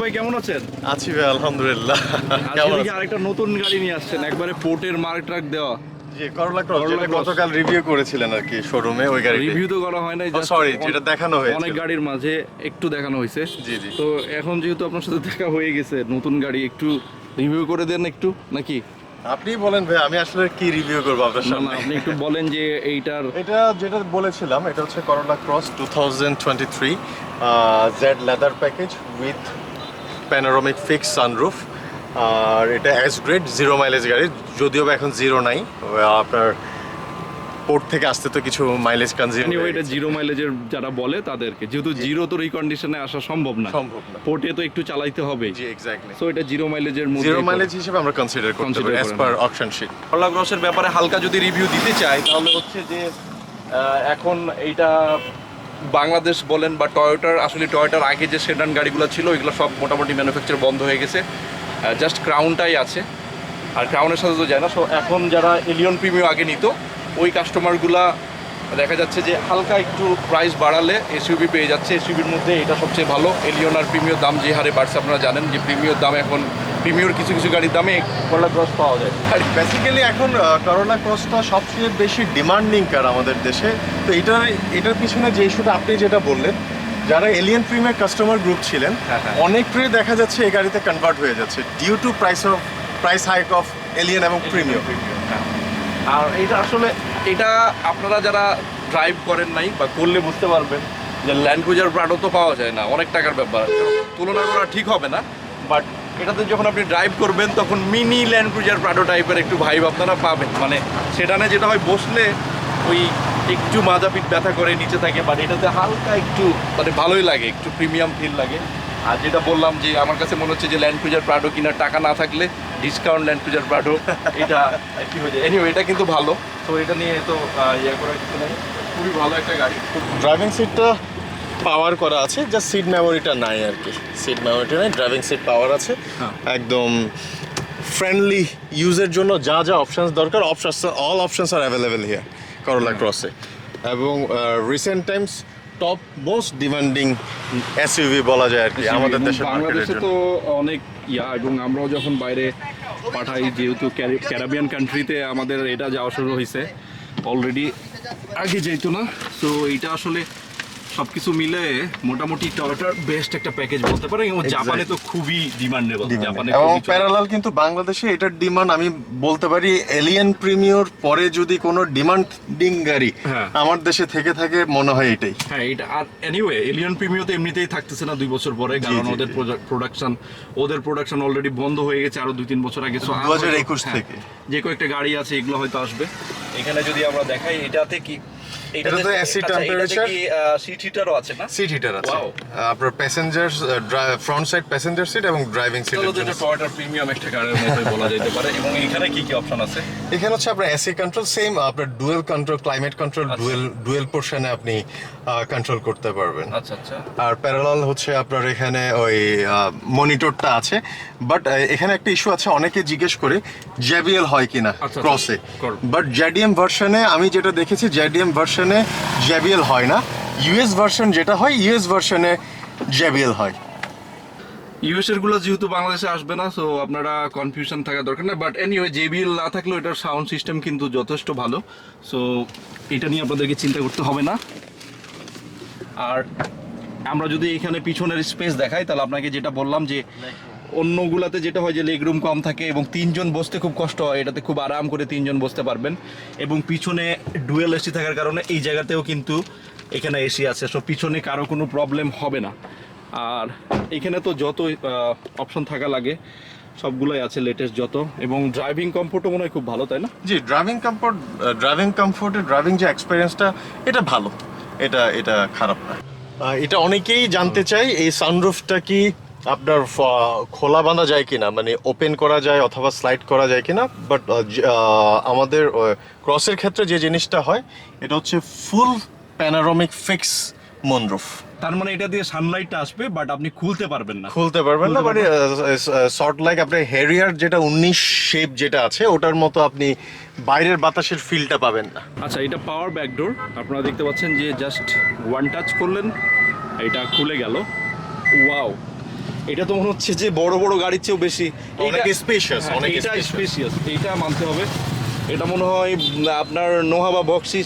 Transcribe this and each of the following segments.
ভাই কেমন আছেন? আছি ভাই আলহামদুলিল্লাহ। কেমন আরেকটা নতুন গাড়ি নিয়ে আসছেন একবারে পোর্টের মার্ক ট্রাক দেওয়া। জি করলা ক্রস যেটা গতকাল রিভিউ করেছিলেন আর কি শোরুমে ওই গাড়িটা রিভিউ তো করা হয় নাই Oh, just sorry, অন- যেটা দেখানো হয়েছিল। অনেক গাড়ির মাঝে একটু দেখানো হয়েছে। জি, জি। তো এখন যেহেতু আপনার সাথে দেখা হয়ে গেছে নতুন গাড়ি একটু রিভিউ করে দেন একটু নাকি? আপনি বলেন ভাই আমি আসলে কি রিভিউ করব আপনার সামনে? আপনি একটু বলেন যে এইটার এটা যেটা বলেছিলাম এটা হচ্ছে Corolla Cross two thousand twenty three Z leather package with panoramic fix sunroof আর এটা এস গ্রেড জিরো মাইলেজ গাড়ি যদিও বা এখন জিরো নাই আপনার পোর্ট থেকে আসতে তো কিছু মাইলেজ কনজিউম এটা জিরো মাইলেজের যারা বলে তাদেরকে যেহেতু জিরো তো এই কন্ডিশনে আসা সম্ভব না। সম্ভব না। পোর্টে তো একটু চালাইতে হবে। জি এক্স্যাক্টলি সো এটা জিরো মাইলেজের মধ্যে জিরো মাইলেজ হিসেবে আমরা কনসিডার করতে পারি অ্যাজ পার অকশন শিট করলা গ্রসের ব্যাপারে হালকা যদি রিভিউ দিতে চাই তাহলে হচ্ছে যে এখন এইটা বাংলাদেশ বলেন বা টয়োটার, আসলে টয়োটার আগে যে সেডান গাড়িগুলো ছিল, ওইগুলো সব মোটামুটি ম্যানুফ্যাকচার বন্ধ হয়ে গেছে। জাস্ট ক্রাউনটাই আছে। আর ক্রাউনের সাথে তো যায় না। সো এখন যারা এলিয়ন প্রিমিয়াম আগে নিত, ওই কাস্টমারগুলা দেখা যাচ্ছে যে হালকা একটু প্রাইস বাড়ালে এসইউবি পেয়ে যাচ্ছে। এসইউবির মধ্যে এটা সবচেয়ে ভালো। এলিয়ন আর প্রিমিয়র দাম যে হারে বাড়ছে আপনারা জানেন যে প্রিমিয়র দাম এখন প্রিমিয়র কিছু কিছু গাড়ির দামে করলা ক্রস পাওয়া যায় আর বেসিক্যালি এখন করোলা ক্রসটা সবচেয়ে বেশি ডিমান্ডিং কার আমাদের দেশে তো এটার এটার পিছনে যে ইস্যুটা আপনি যেটা বললেন যারা এলিয়ান প্রিমিয়ার কাস্টমার গ্রুপ ছিলেন হ্যাঁ, হ্যাঁ। অনেকটাই দেখা যাচ্ছে এই গাড়িতে কনভার্ট হয়ে যাচ্ছে due to price of price hike of alien এবং প্রিমিয়াম হ্যাঁ। আর এটা আসলে এটা আপনারা যারা ড্রাইভ করেন নাই বা করলে বুঝতে পারবেন যে ল্যান্ড ক্রুজার প্রাডো তো পাওয়া যায় না অনেক টাকার ব্যাপার তুলনা করা ঠিক হবে না বাট এটাতে যখন আপনি ড্রাইভ করবেন, তখন মিনি ল্যান্ড ক্রুজার প্রাডো টাইপের একটু ভাইব আপনারা পাবেন। মানে সেটানে যেটা হয়, বসলে ওই একটু মাজা পিঠ ব্যথা করে, নিচে থাকে বাট এটাতে হালকা একটু মানে ভালোই লাগে, একটু প্রিমিয়াম ফিল লাগে। আর যেটা বললাম যে, আমার কাছে মনে হচ্ছে যে ল্যান্ড ক্রুজার প্রাডো কিনার টাকা না থাকলে ডিসকাউন্ট ল্যান্ড ক্রুজার প্রাডো এটা কি হয়ে যায়। এনিওয়ে এটা কিন্তু ভালো। তো এটা নিয়ে তো ইয়ে করার কিছু নেই। খুবই ভালো একটা গাড়ি। ড্রাইভিং সিটটা পাওয়ার করা আছে যা সিট মেমোরিটা নাই আর কি। সিট মেমোরিটা নাই ড্রাইভিং সিট পাওয়ার আছে। হ্যাঁ। একদম ফ্রেন্ডলি ইউজের জন্য যা যা অপশনস দরকার অপশনস অল অপশানস আর অ্যাভেলেবেল হিয়ার করোলা ক্রসে এবং recent times top most demanding SUV বলা যায় আর কি আমাদের দেশে বাংলাদেশে তো অনেক ইয়া এবং আমরাও যখন বাইরে পাঠাই যেহেতু ক্যারি- ক্যারাবিয়ান কান্ট্রিতে আমাদের এটা যাওয়া শুরু হয়েছে অলরেডি আগে যেত না। তো এইটা আসলে সবকিছু মিলে মোটামুটি টয়োটার বেস্ট একটা প্যাকেজ বলতে পারেন এবং জাপানে তো খুবই ডিমান্ডেবল জাপানে এবং প্যারালাল কিন্তু বাংলাদেশে এটার ডিমান্ড আমি বলতে পারি এলিয়ান প্রিমিয়র পরে যদি কোনো ডিমান্ডিং গাড়ি হ্যাঁ। আমার দেশে থেকে থাকে মনে হয় এটাই। হ্যাঁ এটা আর এনিওয়ে এলিয়ন প্রিমিও তো এমনিতেই থাকতেছে না দুই বছর পরে কারণ ওদের প্রোডাকশন ওদের প্রোডাকশন অলরেডি বন্ধ হয়ে গেছে আরও দুই তিন বছর আগে। আর 2021 থেকে। হ্যাঁ, যে কয়েকটা গাড়ি আছে এগুলো হয়তো আসবে। এখানে যদি আমরা দেখাই এটাতে কি এটাতে AC temperature? সিট হিটারও আছে না? সিট হিটার আছে। আপনার passenger front side passenger seat এবং ড্রাইভিং এটা টয়োটা প্রিমিয়াম একটা মতোই বলা যেতে পারে। এবং এখানে কি কি অপশন আছে? এখানে হচ্ছে আপনার এসি কন্ট্রোল সেম আপনার dual control climate control dual dual পোর্শনে আপনি কন্ট্রোল করতে পারবেন। আচ্ছা আচ্ছা। আর প্যারালাল হচ্ছে আপনার এখানে ওই মনিটরটা আছে। বাট এখানে একটা ইস্যু আছে অনেকে জিজ্ঞেস করে জেবিএল হয় কিনা ক্রসে করো। বাট জেডিএম ভার্সনে আমি যেটা দেখেছি জেডিএম ভার্সনে জেবিএল হয় না। ইউএস ভার্সন যেটা হয় ইউএস ভার্সনে জেবিএল হয়। ইউএস এরগুলো যেহেতু বাংলাদেশে আসবে না সো আপনারা কনফিউশন থাকা দরকার না। বাট এনিওয়ে জেবিএল না থাকলেও এটার সাউন্ড সিস্টেম কিন্তু যথেষ্ট ভালো। সো এটা নিয়ে আপনাদেরকে চিন্তা করতে হবে না। আর আমরা যদি এখানে পিছনের স্পেস দেখাই, তাহলে আপনাকে যেটা বললাম যে অন্যগুলাতে যেটা হয় যে লেগ রুম কম থাকে এবং তিনজন বসতে খুব কষ্ট হয় এটাতে খুব আরাম করে তিনজন বসতে পারবেন। এবং পিছনে ডুয়েল এসি থাকার কারণে এই জায়গাতেও কিন্তু এখানে এসি আছে সো পিছনে কারও কোনো প্রবলেম হবে না। আর এখানে তো যত অপশন থাকা লাগে সবগুলোই আছে লেটেস্ট যত। এবং ড্রাইভিং কমফোর্টও মনে হয় খুব ভালো তাই না? জি ড্রাইভিং কমফোর্ট ড্রাইভিং কমফোর্টে ড্রাইভিং যে এক্সপিরিয়েন্সটা এটা ভালো। এটা এটা খারাপ না। এটা অনেকেই জানতে চাই এই সানরুফটা কি আপনার খোলা বাঁধা যায় কিনা? মানে ওপেন করা যায় অথবা স্লাইড করা যায় কিনা? বাট আমাদের ক্রসের ক্ষেত্রে যে জিনিসটা হয় এটা হচ্ছে ফুল প্যানারোমিক ফিক্স মনরুফ তার মানে এটা দিয়ে সানলাইটটা আসবে বাট আপনি খুলতে পারবেন না। খুলতে পারবেন না মানে শর্ট লাইক আপনার হেরিয়ার যেটা উনিশ শেপ যেটা আছে ওটার মতো আপনি বাইরের বাতাসের ফিলটা পাবেন না। আচ্ছা এটা পাওয়ার ব্যাকডোর আপনারা দেখতে পাচ্ছেন যে জাস্ট ওয়ান টাচ করলেন এটা খুলে গেল। ওয়াও এটা তো মনে হচ্ছে যে বড় বড় গাড়ির চেয়েও বেশি। অনেক স্পেশিয়াস অনেক স্পেশিয়াস এইটা মানতে হবে। এটা মনে হয় আপনার নোহা বা বক্সি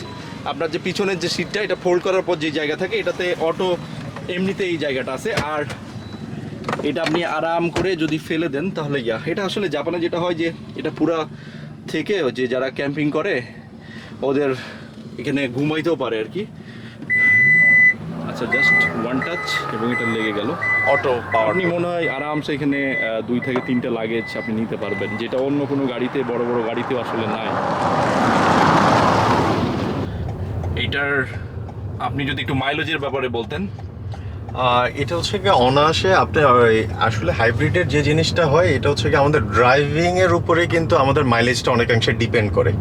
আপনার যে পিছনের যে সিটটা এটা ফোল্ড করার পর যে জায়গা থাকে এটাতে অটো এমনিতে এই জায়গাটা আছে। আর এটা আপনি আরাম করে যদি ফেলে দেন তাহলে ইয়া। এটা আসলে জাপানে যেটা হয় যে এটা পুরা থেকে যে যারা ক্যাম্পিং করে ওদের এখানে ঘুমাইতেও পারে আর কি। আচ্ছা জাস্ট ওয়ান টাচ এবং এটা লেগে গেল। অটো পাওয়ার আপনি মনে হয় আরামসে এখানে দুই থেকে তিনটে লাগেজ আপনি নিতে পারবেন যেটা অন্য কোনো গাড়িতে বড় বড় গাড়িতেও আসলে নাই। এটার আপনি যদি একটু মাইলেজের ব্যাপারে বলতেন। এটা হচ্ছে কি অনায়াসে আপনি আসলে হাইব্রিডের যে জিনিসটা হয়, এটা হচ্ছে কি আমাদের ড্রাইভিংয়ের উপরে কিন্তু আমাদের মাইলেজটা অনেকাংশে ডিপেন্ড করে।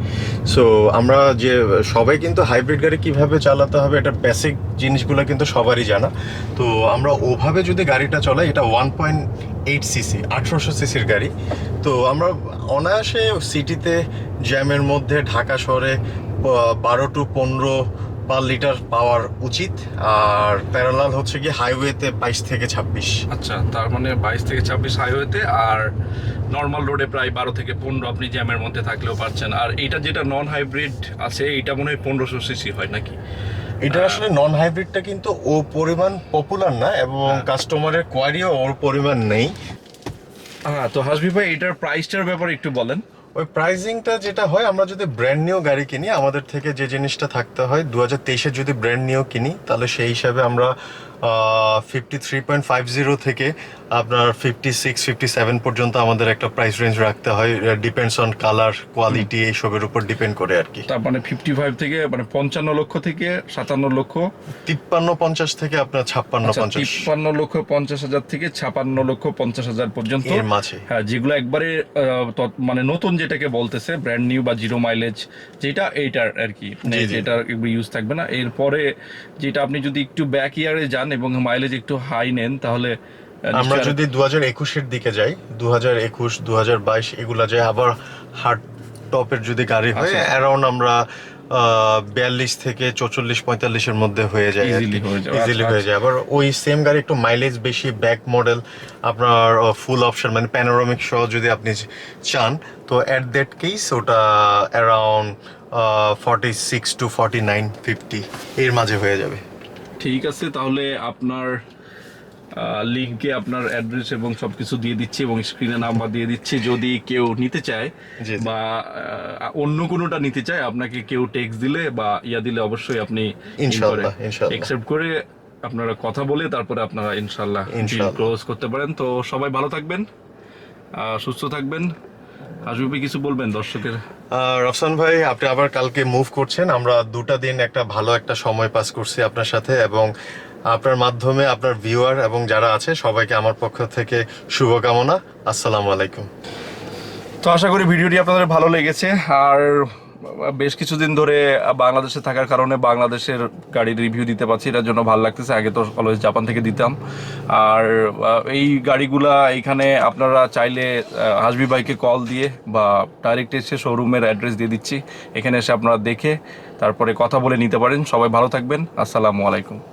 সো আমরা যে, সবাই কিন্তু হাইব্রিড গাড়ি কীভাবে চালাতে হবে, এটা বেসিক জিনিসগুলো কিন্তু সবারই জানা। তো আমরা ওভাবে যদি গাড়িটা চলাই, এটা ওয়ান পয়েন্ট এইট সিসি আঠারোশো সিসির গাড়ি। তো আমরা অনায়াসে সিটিতে জ্যামের মধ্যে, ঢাকা শহরে বারো টু পনেরো পার লিটার পাওয়ার উচিত আর প্যারালাল হচ্ছে কি হাইওয়েতে বাইশ থেকে ছাব্বিশ। আচ্ছা তার মানে বাইশ থেকে ছাব্বিশ হাইওয়েতে আর নর্মাল রোডে প্রায় বারো থেকে পনেরো আপনি জ্যামের মধ্যে থাকলেও পারছেন। আর এইটা যেটা নন হাইব্রিড আছে এটা মনে হয় পনেরোশো সিসি হয় নাকি? এটা আসলে নন হাইব্রিডটা কিন্তু ও পরিমাণ পপুলার না এবং কাস্টমারের কোয়ারিও ওর পরিমাণ নেই। হ্যাঁ তো হাসবি ভাই এটার প্রাইসটার ব্যাপারে একটু বলেন। ওই প্রাইজিংটা যেটা হয়, আমরা যদি ব্র্যান্ড নিউ গাড়ি কিনি, আমাদের থেকে যে জিনিসটা থাকতে হয় দু হাজার তেইশে যদি ব্র্যান্ড নিউ কিনি, তাহলে সেই হিসাবে আমরা fifty three point five zero থেকে আপনার ফিফটি সিক্স ফিফটি সেভেন পর্যন্ত আমাদের একটা প্রাইস রেঞ্জ রাখতে হয়। ডিপেন্ডস অন কালার কোয়ালিটি এইসবের উপর ডিপেন্ড করে আর কি। তার মানে ফিফটি ফাইভ থেকে মানে পঞ্চান্ন লক্ষ থেকে সাতান্ন লক্ষ? তিপ্পান্ন পঞ্চাশ থেকে আপনার ছাপ্পান্ন আচ্ছা, পঞ্চাশ। তিপ্পান্ন লক্ষ পঞ্চাশ হাজার থেকে ছাপান্ন লক্ষ পঞ্চাশ হাজার পর্যন্ত। এর মাঝে। হ্যাঁ যেগুলো একবারে মানে নতুন যেটাকে বলতেছে ব্র্যান্ড নিউ বা জিরো মাইলেজ যেটা এইটার আর কি। মানে। যেটা ইউজ থাকবে না। এরপরে যেটা আপনি যদি একটু ব্যাক ইয়ারে যান এবং মাইলেজ একটু হাই নেন তাহলে আমরা যদি দু হাজার একুশের দিকে যাই দু হাজার একুশ দু হাজার বাইশ এগুলা যায় আবার হার্ড টপের যদি গাড়ি হয় আচ্ছা। অ্যারাউন্ড আমরা বিয়াল্লিশ থেকে চৌচল্লিশ পঁয়তাল্লিশের মধ্যে হয়ে যায় Easily হয়ে যায়, ইজিলি আচ্ছা, হয়ে যায়। আবার ওই সেম গাড়ি একটু মাইলেজ বেশি ব্যাক মডেল আপনার ফুল অপশন মানে প্যানোরামিক সহ যদি আপনি চান তো অ্যাট দ্যাট কেস ওটা around forty six to forty nine fifty এর মাঝে হয়ে যাবে। ঠিক আছে তাহলে আপনার লিঙ্কে আপনার অ্যাড্রেস এবং সবকিছু দিয়ে দিচ্ছি এবং স্ক্রিনে নাম্বার দিয়ে দিচ্ছি যদি কেউ নিতে চায়। বা অন্য কোনোটা নিতে চায় আপনাকে কেউ টেক্সট দিলে বা ইয়া দিলে অবশ্যই আপনি। একসেপ্ট করে আপনারা কথা বলে তারপরে আপনারা ইনশাল্লাহ। ক্লোজ করতে পারেন তো সবাই ভালো থাকবেন সুস্থ থাকবেন আসবে কিছু বলবেন দর্শকের? রফসান ভাই আপনি আবার কালকে মুভ করছেন। আমরা দুটা দিন একটা ভালো একটা সময় পাস করছি আপনার সাথে এবং আপনার মাধ্যমে আপনার ভিউয়ার এবং যারা আছে সবাইকে আমার পক্ষ থেকে শুভকামনা। আসসালামু আলাইকুম। তো আশা করি ভিডিওটি আপনাদের ভালো লেগেছে। আর বেশ কিছুদিন ধরে বাংলাদেশে থাকার কারণে বাংলাদেশের গাড়ির রিভিউ দিতে পারছি, এটার জন্য ভালো লাগতেছে। আগে তো অলওয়েজ জাপান থেকে দিতাম। আর এই গাড়িগুলা এখানে আপনারা চাইলে হাসবি বাইকে কল দিয়ে বা ডাইরেক্ট এসে শোরুমের অ্যাড্রেস দিয়ে দিচ্ছি। এখানে এসে আপনারা দেখে তারপরে কথা বলে নিতে পারেন। সবাই ভালো থাকবেন। আসসালামু আলাইকুম।